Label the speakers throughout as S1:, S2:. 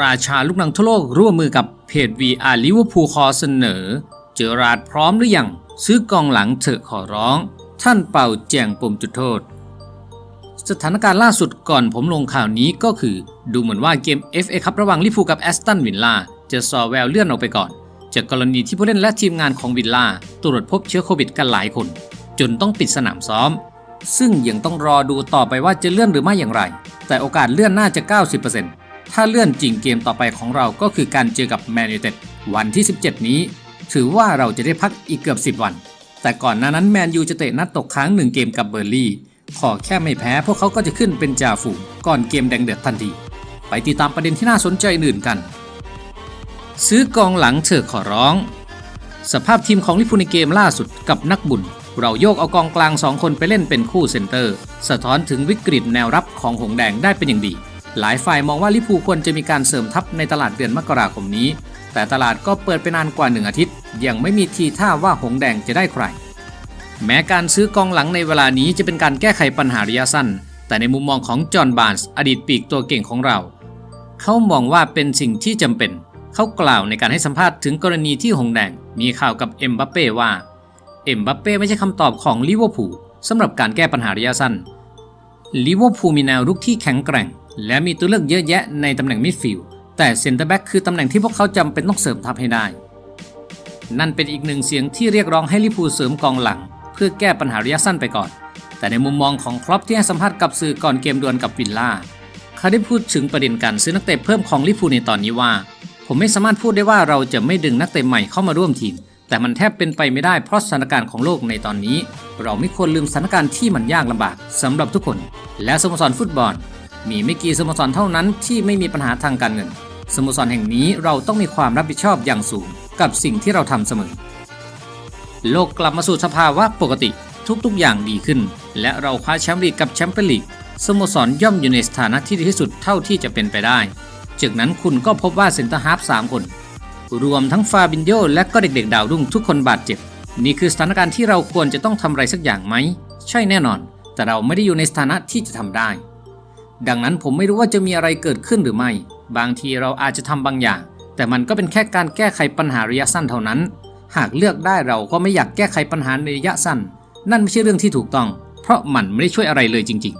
S1: ราชาลูกหนังทั่วโลกร่วมมือกับเพจ VR ลิเวอร์พูลคอเสนอ เจอราดพร้อมหรือยังซื้อกองหลังเถอะขอร้อง ท่านเป่าแจงปมจุดโทษ สถานการณ์ล่าสุดก่อนผมลงข่าวนี้ก็คือ ดูเหมือนว่าเกม FA คัพระหว่างลิเวอร์พูกับแอสตันวิลล่าจะซอแววเลื่อนออกไปก่อน จากกรณีที่ผู้เล่นและทีมงานของวิลล่าตรวจพบเชื้อโควิดกันหลายคน จนต้องปิดสนามซ้อม ซึ่งยังต้องรอดูต่อไปว่าจะเลื่อนหรือไม่อย่างไร แต่โอกาสเลื่อนน่าจะ 90% ถ้าเลื่อนจริงเกมต่อไปของเราก็คือการเจอกับแมนยูเต็ดวันที่ 17 นี้ ถือว่าเราจะได้พักอีกเกือบ 10 วัน แต่ก่อนหน้านั้นแมนยูจะเตะนัดตกค้างหนึ่งเกมกับเบอร์ลี่ขอแค่ไม่แพ้พวกเขาก็จะขึ้นเป็นจ่าฝูงก่อนเกมแดงเดือดทันที ไปติดตามประเด็นที่น่าสนใจอื่นกัน ซื้อกองหลังเถอะขอร้อง สภาพทีมของลิเวอร์พูในเกมล่าสุดกับนักบุญ เราโยกเอากองกลาง2คนไปเล่นเป็นคู่เซนเตอร์ สะท้อนถึงวิกฤตแนวรับของหงแดงได้เป็นอย่างดี หลายฝ่ายมองว่าลิพูควรจะมีการเสริมทัพในตลาดเดือนมกราคมนี้ แต่ตลาดก็เปิดไปนานกว่าหนึ่งอาทิตย์ ยังไม่มีทีท่าว่าหงแดงจะได้ใคร แม้การซื้อกองหลังในเวลานี้จะเป็นการแก้ไขปัญหาระยะสั้น แต่ในมุมมองของจอห์นบาร์นส์อดีตปีกตัวเก่งของเรา เขามองว่าเป็นสิ่งที่จำเป็น เขากล่าวในการให้สัมภาษณ์ถึงกรณีที่หงแดงมีข่าวกับเอ็มบัปเป้ว่าเอ็มบัปเป้ไม่ใช่คำตอบของลิเวอร์พูลสำหรับการแก้ปัญหาระยะสั้นลิเวอร์พูลมีแนวรุกที่แข็งแกร่ง และมีตัวเลือกเยอะแยะในตำแหน่งมิดฟิลด์แต่เซนเตอร์แบ็กคือตำแหน่งที่พวกเขาจำเป็นต้องเสริมทัพให้ได้ นั่นเป็นอีกหนึ่งเสียงที่เรียกร้องให้ลิพูเสริมกองหลัง เพื่อแก้ปัญหาระยะสั้นไปก่อน แต่ในมุมมองของครอปที่ให้สัมภาษณ์กับสื่อก่อนเกมดวลกับวิลล่าเขาได้พูดถึงประเด็นการซื้อนักเตะเพิ่มของลิพูในตอนนี้ว่า ผมไม่สามารถพูดได้ว่าเราจะไม่ดึงนักเตะใหม่เข้ามาร่วมทีม แต่มันแทบเป็นไปไม่ได้เพราะสถานการณ์ของโลกในตอนนี้ เราไม่ควรลืมสถานการณ์ที่มันยากลำบากสำหรับทุกคน และสโมสรฟุตบอล มีไม่กี่สโมสรเท่านั้นที่ไม่มีปัญหาทางการเงิน สโมสรแห่งนี้เราต้องมีความรับผิดชอบอย่างสูงกับสิ่งที่เราทำเสมอ โลกกลับมาสู่สภาวะปกติทุกๆอย่างดีขึ้น และเราคว้าแชมป์ลีกกับแชมเปี้ยนลีกสโมสรย่อมอยู่ในสถานะที่ดีที่สุดเท่าที่จะเป็นไปได้จากนั้นคุณก็พบว่าเซนเตอร์ฮาร์ฟ3คน รวมทั้งฟาบินโยและก็เด็กๆ ดาวรุ่งทุกคนบาดเจ็บ นี่คือสถานการณ์ที่เราควรจะต้องทำอะไรสักอย่างไหม ใช่แน่นอน แต่เราไม่ได้อยู่ในสถานะที่จะทำได้ ดังนั้นผมไม่รู้ว่าจะมีอะไรเกิดขึ้นหรือไม่ บางทีเราอาจจะทำบางอย่าง แต่มันก็เป็นแค่การแก้ไขปัญหาระยะสั้นเท่านั้น หากเลือกได้เราก็ไม่อยากแก้ไขปัญหาในระยะสั้น นั่นไม่ใช่เรื่องที่ถูกต้อง เพราะมันไม่ได้ช่วยอะไรเลยจริง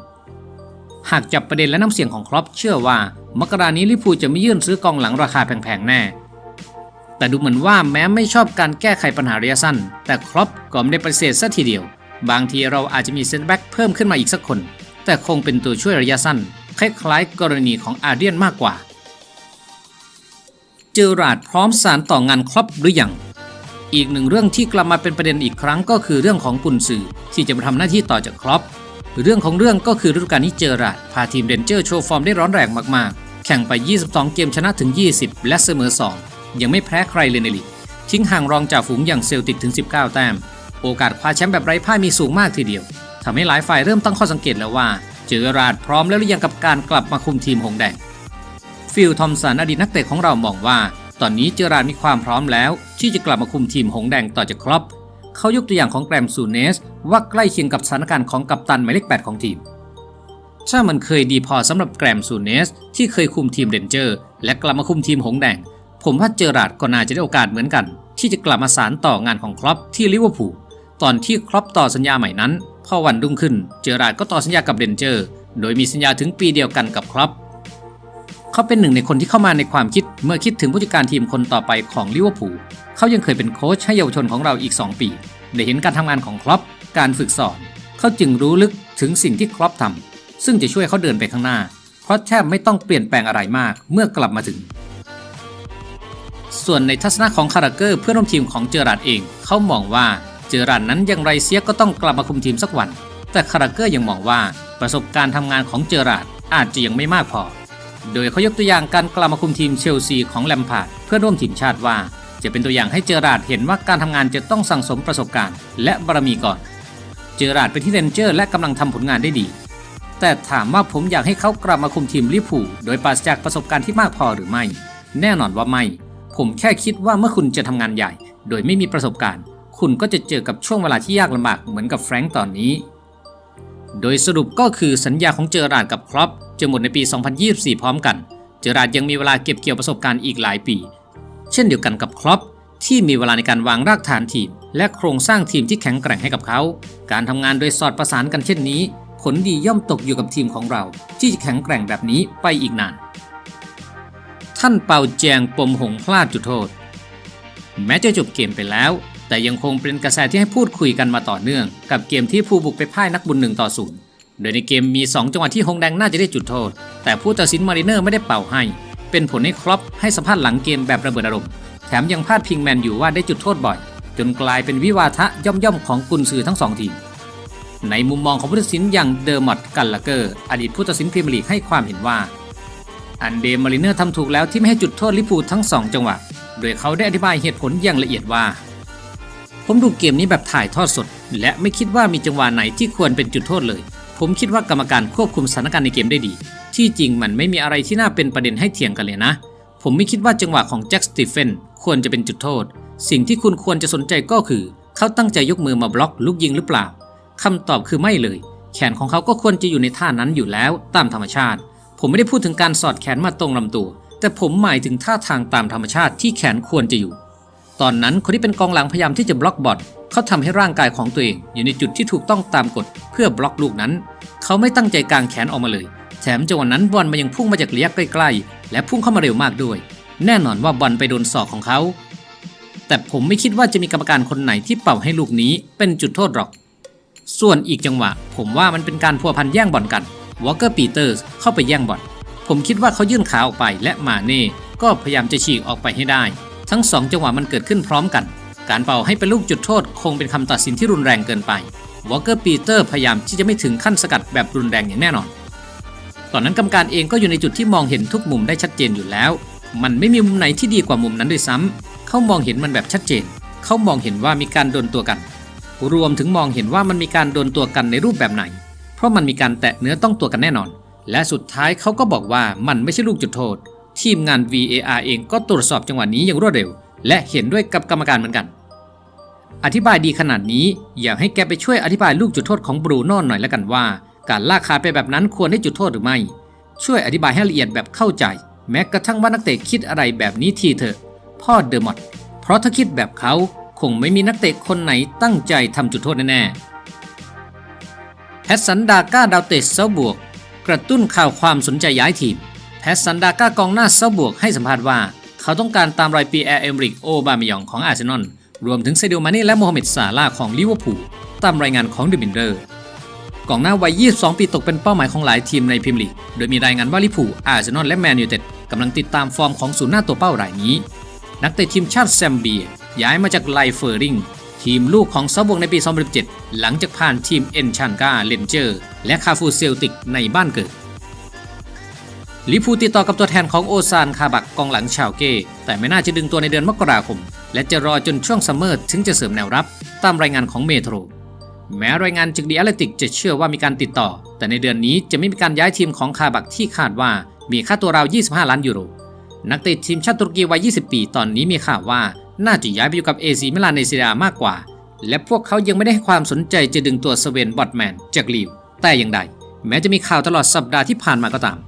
S1: ๆ หากจับประเด็นและน้ำเสียงของครอปเชื่อว่ามกรานี้ลิเวอร์พูจะไม่ยื่นซื้อกองหลังราคาแพงๆแน่ แต่ดูเหมือนว่าแม้ไม่ชอบการแก้ไขปัญหาระยะสั้น แต่ครอปก็ไม่ได้ปฏิเสธซะทีเดียว บางทีเราอาจจะมีเซนต์แบ็กเพิ่มขึ้นมาอีกสักคน แต่คงเป็นตัวช่วยระยะสั้น คล้ายๆกรณีของอาเดียนมากกว่า เจอราดพร้อมสารต่องานครอปหรือยังอีกหนึ่งเรื่องที่กลับมาเป็นประเด็นอีกครั้งก็คือเรื่องของกุนซือที่จะมาทำหน้าที่ต่อจากครอปเรื่องของเรื่องก็คือฤดูกาลนี้เจอราดพาทีมเรนเจอร์โชว์ฟอร์มได้ร้อนแรงมากๆ แข่งไป 22 เกมชนะถึง 20 และเสมอ 2 ยังไม่แพ้ใครเลยในลีกทิ้งห่างรองจากฝูงอย่างเซลติกถึง 19 แต้ม โอกาสคว้าแชมป์แบบไร้พ่ายมีสูงมากทีเดียว ทำให้หลายฝ่ายเริ่มตั้งข้อสังเกตแล้วว่า เจอราร์ดพร้อมแล้วหรือยังกับการกลับมาคุมทีมหงแดง ฟิลทอมสันอดีตนักเตะของเรามองว่า ตอนนี้เจอราร์ดมีความพร้อมแล้วที่จะกลับมาคุมทีมหงแดงต่อจากครอปเขายกตัวอย่างของแกรมซูเนส ว่าใกล้เคียงกับสถานการณ์ของกัปตันหมายเลข8ของทีมถ้ามันเคยดีพอสำหรับแกรมซูเนส ที่เคยคุมทีมเรนเจอร์ และกลับมาคุมทีมหงแดง ผมว่าเจอราร์ดก็น่าจะได้โอกาสเหมือนกัน ที่จะกลับมาสานต่องานของครอปที่ลิเวอร์พูลตอนที่ครอปต่อสัญญาใหม่นั้น พอวันรุ่งขึ้นเจอราร์ดก็ต่อสัญญากับเรนเจอร์ โดยมีสัญญาถึงปีเดียวกันกับครอปเขาเป็นหนึ่งในคนที่เข้ามาในความคิดเมื่อคิดถึงผู้จัดการทีมคนต่อไปของลิเวอร์พูลเขายังเคยเป็นโค้ชให้เยาวชนของเราอีก 2 ปีได้เห็นการทำงานของครอปการฝึกสอนเขาจึงรู้ลึกถึงสิ่งที่ครอปทำซึ่งจะช่วยเขาเดินไปข้างหน้า เพราะแทบไม่ต้องเปลี่ยนแปลงอะไรมากเมื่อกลับมาถึง ส่วนในทัศนะของคาราเกอร์เพื่อนร่วมทีมของเจอราร์ดเองเขามองว่า เจอราร์นั้นอย่างไรเสียก็ต้องกลับมาคุมทีมสักวัน แต่คาราเกอร์ยังมองว่าประสบการณ์ทำงานของเจอราร์ดอาจจะยังไม่มากพอ โดยเขายกตัวอย่างการกลับมาคุมทีมเชลซีของแลมพาร์ดเพื่อร่วมทีมชาติว่า จะเป็นตัวอย่างให้เจอราร์ดเห็นว่าการทำงานจะต้องสั่งสมประสบการณ์ และบารมีก่อน เจอราร์ดเป็นที่เรนเจอร์และกำลังทำผลงานได้ดี แต่ถามว่าผมอยากให้เขากลับมาคุมทีมลิเวอร์พูลโดยปราศจากประสบการณ์ที่มากพอหรือไม่ แน่นอนว่าไม่ ผมแค่คิดว่าเมื่อคุณจะทำงานใหญ่ โดยไม่มีประสบการณ์ คุณก็จะเจอกับช่วงเวลาที่ยากลำบากเหมือนกับแฟรงก์ตอนนี้ โดยสรุปก็คือสัญญาของเจอราร์ดกับครอปจะหมดในปี 2024 พร้อมกัน เจอราร์ดยังมีเวลาเก็บเกี่ยวประสบการณ์อีกหลายปี เช่นเดียวกันกับครอปที่มีเวลาในการวางรากฐานทีม และโครงสร้างทีมที่แข็งแกร่งให้กับเขา การทำงานโดยสอดประสานกันเช่นนี้ ผลดีย่อมตกอยู่กับทีมของเรา ที่จะแข็งแกร่งแบบนี้ไปอีกนาน ท่านเปาแจงปมหงพลาดจุดโทษ แม้จะจบเกมไปแล้ว แต่ยังคงเป็นกระแสที่ให้พูดคุยกันมาต่อเนื่อง กับเกมที่ผู้บุกไปพ่ายนักบุญหนึ่งต่อศูนย์โดยในเกมมี 2 จังหวะที่ฮงแดงน่าจะได้จุดโทษ แต่ผู้ตัดสินมาริเนอร์ไม่ได้เป่าให้ เป็นผลให้ครอปให้สัมภาษณ์หลังเกมแบบระเบิดอารมณ์ แถมยังพาดพิงแมนอยู่ว่าได้จุดโทษบ่อย จนกลายเป็นวิวาทะย่อมๆของกุนซือทั้งสองทีม ในมุมมองของผู้ตัดสินอย่างเดอร์มอตกันลาเกอร์ อดีตผู้ตัดสินพรีเมียร์ลีกให้ความเห็นว่า อันเดมาริเนอร์ทำถูกแล้วที่ไม่ให้จุดโทษลิปูทั้ง2จังหวะ โดยเขาได้อธิบายเหตุผลอย่างละเอียดว่า ผมดูเกมนี้แบบถ่ายทอดสด และไม่คิดว่ามีจังหวะไหนที่ควรเป็นจุดโทษเลย ผมคิดว่ากรรมการควบคุมสถานการณ์ในเกมได้ดี ที่จริงมันไม่มีอะไรที่น่าเป็นประเด็นให้เถียงกันเลยนะ ผมไม่คิดว่าจังหวะของแจ็คสตีเฟนควรจะเป็นจุดโทษ สิ่งที่คุณควรจะสนใจก็คือ เขาตั้งใจยกมือมาบล็อกลูกยิงหรือเปล่าคำตอบคือไม่เลย แขนของเขาก็ควรจะอยู่ในท่านั้นอยู่แล้วตามธรรมชาติ ผมไม่ได้พูดถึงการสอดแขนมาตรงลำตัว แต่ผมหมายถึงท่าทางตามธรรมชาติที่แขนควรจะอยู่ ตอนนั้นคนที่เป็นกองหลังพยายามที่จะบล็อกบอลเขาทำให้ร่างกายของตัวเอง อยู่ในจุดที่ถูกต้องตามกฎเพื่อบล็อกลูกนั้น เขาไม่ตั้งใจกางแขนออกมาเลย แถมจังหวะนั้นบอลมันยังพุ่งมาจากระยะใกล้ๆ และพุ่งเข้ามาเร็วมากด้วย แน่นอนว่าบอลไปโดนศอกของเขา แต่ผมไม่คิดว่าจะมีกรรมการคนไหนที่เป่าให้ลูกนี้เป็นจุดโทษหรอก ส่วนอีกจังหวะ ผมว่ามันเป็นการพัวพันแย่งบอลกันวอลเกอร์ปีเตอร์สเข้าไปแย่งบอลผมคิดว่าเขายื่นขาออกไปและมาเน่ก็พยายามจะฉีกออกไปให้ได้ ทั้งสองจังหวะมันเกิดขึ้นพร้อมกัน การเป่าให้เป็นลูกจุดโทษคงเป็นคำตัดสินที่รุนแรงเกินไปวอลเกอร์ปีเตอร์พยายามที่จะไม่ถึงขั้นสกัดแบบรุนแรงอย่างแน่นอน ตอนนั้นกรรมการเองก็อยู่ในจุดที่มองเห็นทุกมุมได้ชัดเจนอยู่แล้ว มันไม่มีมุมไหนที่ดีกว่ามุมนั้นด้วยซ้ำเขามองเห็นมันแบบชัดเจน เขามองเห็นว่ามีการโดนตัวกัน รวมถึงมองเห็นว่ามันมีการโดนตัวกันในรูปแบบไหน เพราะมันมีการแตะเนื้อต้องตัวกันแน่นอน และสุดท้ายเขาก็บอกว่ามันไม่ใช่ลูกจุดโทษ ทีมงาน VAR เองก็ตรวจสอบจังหวะนี้อย่างรวดเร็ว และเห็นด้วยกับกรรมการเหมือนกัน อธิบายดีขนาดนี้อยากให้แกไปช่วยอธิบายลูกจุดโทษของบรูโน่หน่อยแล้วกันว่า การลากขาไปแบบนั้นควรได้จุดโทษหรือไม่ ช่วยอธิบายให้ละเอียดแบบเข้าใจ แม้กระทั่งว่านักเตะคิดอะไรแบบนี้ทีเถอะ พ่อเดอะมอดเพราะถ้าคิดแบบเขาคงไม่มีนักเตะคนไหนตั้งใจทำจุดโทษแน่ๆแพทสันดาก้าดาวเตะเซาบวก กระตุ้นข่าวความสนใจย้ายทีม ทสันดาก้ากองหน้าเซาบวกให้สัมภาษณ์ว่า เขาต้องการตามรอยปีแอร์เอมริกโอบามยองของอาร์เซนอลรวมถึงเซเดียมานี่และโมฮัมเหม็ดซาลาห์ของลิเวอร์พูลตามรายงานของเดอะมินเดอร์กองหน้าวัย 22 ปีตกเป็นเป้าหมายของหลายทีมในพรีเมียร์ลีก โดยมีรายงานว่าลิเวอร์พูลอาร์เซนอลและแมนยูเต็ดกำลังติดตามฟอร์มของศูนย์หน้าตัวเป้ารายนี้ นักเตะทีมชาติแซมเบีย ย้ายมาจากไลเฟอร์ริง ทีมลูกของซาบวงในปี 2017 หลังจากผ่านทีมเอนชันกาเลนเจอร์ และคาฟูเซลติกในบ้านเกิด ลิพูติดต่อกับตัวแทนของโอซานคาบักกองหลังชาวเก้แต่ไม่น่าจะดึงตัวในเดือนมกราคม และจะรอจนช่วงซัมเมอร์ถึงจะเสริมแนวรับ ตามรายงานของเมโทร แม้รายงานจากดีแอตเลติกจะเชื่อว่ามีการติดต่อ แต่ในเดือนนี้จะไม่มีการย้ายทีมของคาบักที่คาดว่ามีค่าตัวราว 25 ล้านยูโร นักเตะทีมชาติตุรกีวัย 20 ปี ตอนนี้มีข่าวว่าน่าจะย้ายไปอยู่กับเอซีมิลานในซีเรียมากกว่า และพวกเขายังไม่ได้ให้ความสนใจจะดึงตัวสเวนบอตแมนจากลีวแต่อย่างใด แม้จะมีข่าวตลอดสัปดาห์ที่ผ่านมาก็ตาม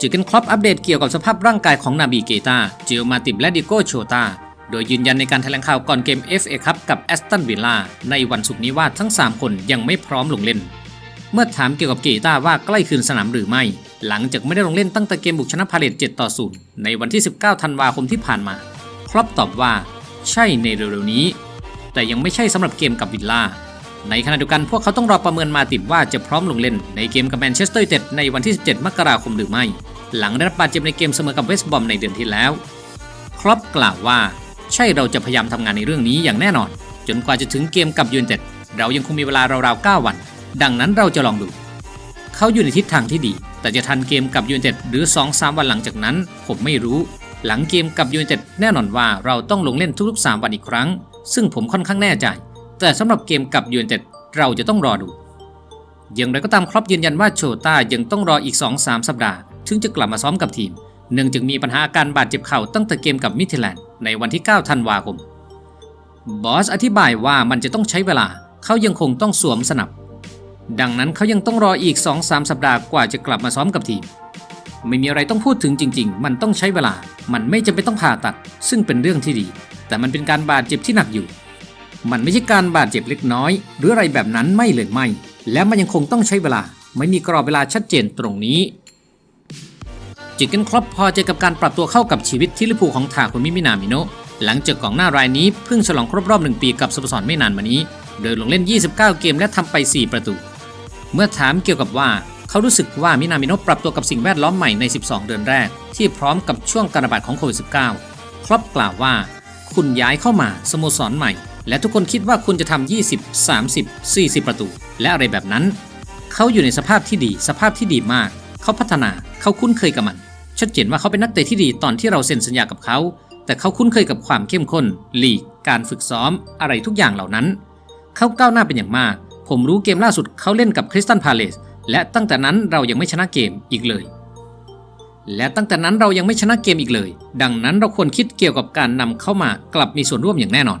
S1: จือกันครอปอัปเดตเกี่ยวกับสภาพร่างกายของนาบีเกตาเจลมาติบและดิโกโชตาโดยยืนยันในการแถลงข่าวก่อนเกม FA คัพกับแอสตันวิลล่าในวันศุกร์นี้ว่าทั้ง 3 คนยังไม่พร้อมลงเล่น เมื่อถามเกี่ยวกับเกตาว่าใกล้คืนสนามหรือไม่ หลังจากไม่ได้ลงเล่นตั้งแต่เกมบุกชนะพาเลต7ต่อ0ในวันที่ 19 ธันวาคมที่ผ่านมา ครอปตอบว่า ใช่ในเร็วๆนี้ แต่ยังไม่ใช่สำหรับเกมกับวิลล่า ในขณะเดียวกันพวกเขาต้องรอประเมินมาติบว่าจะพร้อมลงเล่นในเกมกับแมนเชสเตอร์ยูไนเต็ดในวันที่ 17 มกราคมหรือไม่ หลังได้รับบาดเจ็บในเกมเสมอกับเวสต์บอมในเดือนที่แล้ว ครอปกล่าวว่า ใช่เราจะพยายามทำงานในเรื่องนี้อย่างแน่นอน จนกว่าจะถึงเกมกับยูไนเต็ดเรายังคงมีเวลาราวๆ 9 วัน ดังนั้นเราจะลองดู เขาอยู่ในทิศทางที่ดี แต่จะทันเกมกับยูไนเต็ดหรือ 2-3 วันหลังจากนั้น ผมไม่รู้ หลังเกมกับยูไนเต็ดแน่นอนว่าเราต้องลงเล่นทุกๆ 3 วันอีกครั้ง ซึ่งผมค่อนข้างแน่ใจ แต่สำหรับเกมกับยูไนเต็ดเราจะต้องรอดู อย่างไรก็ตามครอปยืนยันว่าโชต้ายังต้องรออีก 2-3 สัปดาห์ถึงจะกลับมาซ้อมกับทีม เนื่องจากมีปัญหาอาการบาดเจ็บเข่าตั้งแต่เกมกับมิเทแลนด์ในวันที่ 9 ธันวาคม บอสอธิบายว่ามันจะต้องใช้เวลา เขายังคงต้องสวมสนับ ดังนั้นเขายังต้องรออีก 2-3 สัปดาห์กว่าจะกลับมาซ้อมกับทีม ไม่มีอะไรต้องพูดถึงจริง ๆ มันต้องใช้เวลา มันไม่จำเป็นต้องผ่าตัด ซึ่งเป็นเรื่องที่ดี แต่มันเป็นการบาดเจ็บที่หนักอยู่ มันไม่ใช่การบาดเจ็บเล็กน้อย หรืออะไรแบบนั้นไม่เลยไม่ และมันยังคงต้องใช้เวลา ไม่มีกรอบเวลาชัดเจนตรงนี้จิกเกนครอปพอใจกับการปรับตัวเข้ากับชีวิตที่ลิปูของทาคุมิมินามิโนะหลังจากกองหน้ารายนี้เพิ่งฉลองครบรอบหนึ่งปีกับสโมสรไม่นานมานี้ โดยลงเล่น 29 เกมและทำไป 4 ประตู เมื่อถามเกี่ยวกับว่าเขารู้สึกว่ามินามิโนะปรับตัวกับสิ่งแวดล้อมใหม่ใน 12 เดือนแรก ที่พร้อมกับช่วงการระบาดของโควิด -19 ครอปกล่าวว่า คุณย้ายเข้ามาสโมสรใหม่ และทุกคนคิดว่าคุณจะทำ20 30 40 ประตู และอะไรแบบนั้น เขาอยู่ในสภาพที่ดี สภาพที่ดีมาก เขาพัฒนา เขาคุ้นเคยกับมัน ชัดเจนว่าเขาเป็นนักเตะที่ดีตอนที่เราเซ็นสัญญากับเขา แต่เขาคุ้นเคยกับความเข้มข้น ลีก การฝึกซ้อม อะไรทุกอย่างเหล่านั้น เขาก้าวหน้าเป็นอย่างมาก ผมรู้เกมล่าสุดเขาเล่นกับคริสตันพาเลส และตั้งแต่นั้นเรายังไม่ชนะเกมอีกเลยและตั้งแต่นั้นเรายังไม่ชนะเกมอีกเลย ดังนั้นเราควรคิดเกี่ยวกับการนำเข้ามากลับมีส่วนร่วมอย่างแน่นอน